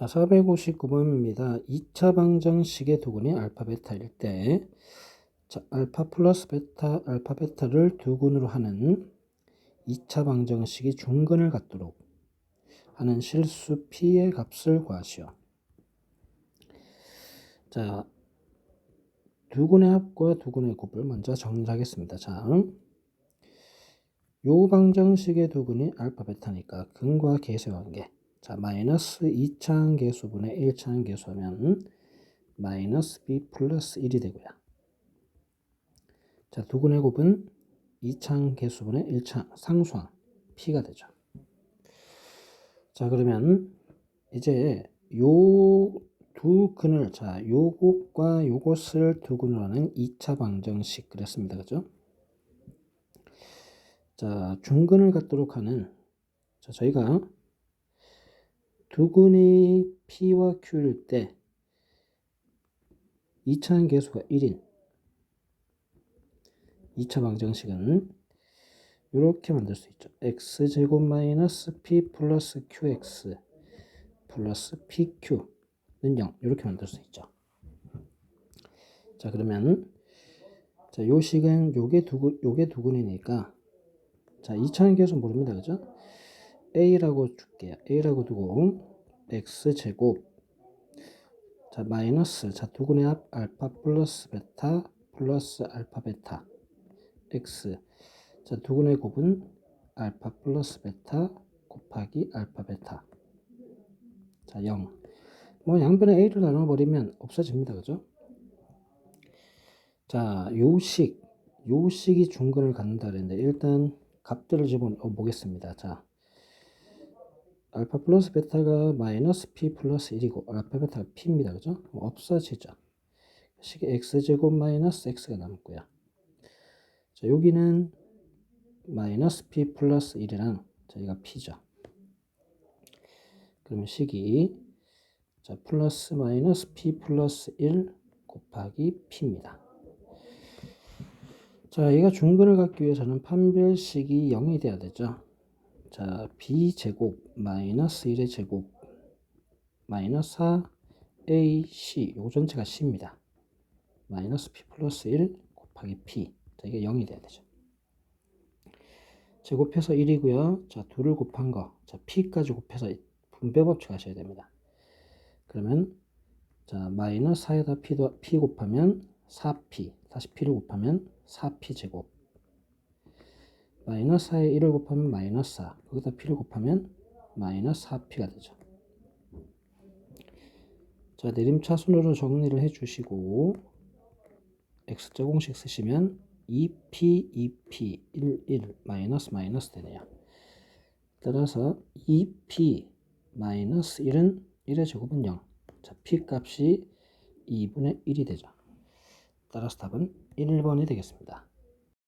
자, 459번입니다. 2차 방정식의 두근이 알파 베타일 때 자, 알파 플러스 베타, 알파 베타를 두근으로 하는 2차 방정식이 중근을 갖도록 하는 실수 p의 값을 구하시오. 자, 두근의 합과 두근의 곱을 먼저 정리하겠습니다. 자, 요 방정식의 두근이 알파 베타니까 근과 계수의 관계. 자, 마이너스 2차항 계수분의 1차항 계수하면 마이너스 b 플러스 1이 되고요. 자, 두근의 곱은 2차항 계수분의 1차항 상수항 p가 되죠. 자, 그러면 이제 요 두 근을 자, 요것과 요것을 두 근으로 하는 2차 방정식 그랬습니다. 그죠? 자, 중근을 갖도록 하는 자, 저희가 두근이 P와 Q일 때 2차항 계수가 1인 2차 방정식은 이렇게 만들 수 있죠. x제곱 마이너스 p 플러스 qx 플러스 pq는 0 이렇게 만들 수 있죠. 자 그러면 자 요 식은 요게 두근 요게 두근이니까 자 2차항 계수 모릅니다. 그죠? A라고 줄게요. a라고 두고 x제곱 자 마이너스 자 두근의 합 알파 플러스 베타 플러스 알파 베타 x 자 두근의 곱은 알파 플러스 베타 곱하기 알파 베타 자 0. 뭐 양변에 a를 나눠 버리면 없어집니다. 그죠? 자, 요식 요식이 중근을 갖는다 그랬는데 일단 값들을 집어 보겠습니다. 자, 알파 플러스 베타가 마이너스 p 플러스 1이고 알파 베타가 p입니다. 그죠? 없어지죠. 식이 x제곱 마이너스 x가 남고요. 자, 여기는 마이너스 p 플러스 1이랑 저희가 p죠. 그러면 식이 자, 플러스 마이너스 p 플러스 1 곱하기 p입니다. 자, 얘가 중근을 갖기 위해서는 판별식이 0이 돼야 되죠. 자, b제곱 마이너스 1의 제곱 마이너스 4 ac 요 전체가 c입니다. 마이너스 p 플러스 1 곱하기 p 자, 이게 0이 돼야 되죠. 제곱해서 1이고요. 자, 2를 곱한 거. 자, p까지 곱해서 분배 법칙 하셔야 됩니다. 그러면 자, 마이너스 4에다 p, p 곱하면 4p. 다시 p를 곱하면 4p 제곱. 마이너스 4에 1을 곱하면 마이너스 4. 거기다 p를 곱하면 마이너스 4p가 되죠. 자, 내림차순으로 정리를 해 주시고 x제공식 쓰시면 2p, 2p, 1, 1 마이너스 마이너스 되네요. 따라서 2p 마이너스 1은 1의 제곱은 0. 자, p 값이 2분의 1이 되죠. 따라서 답은 1번이 되겠습니다.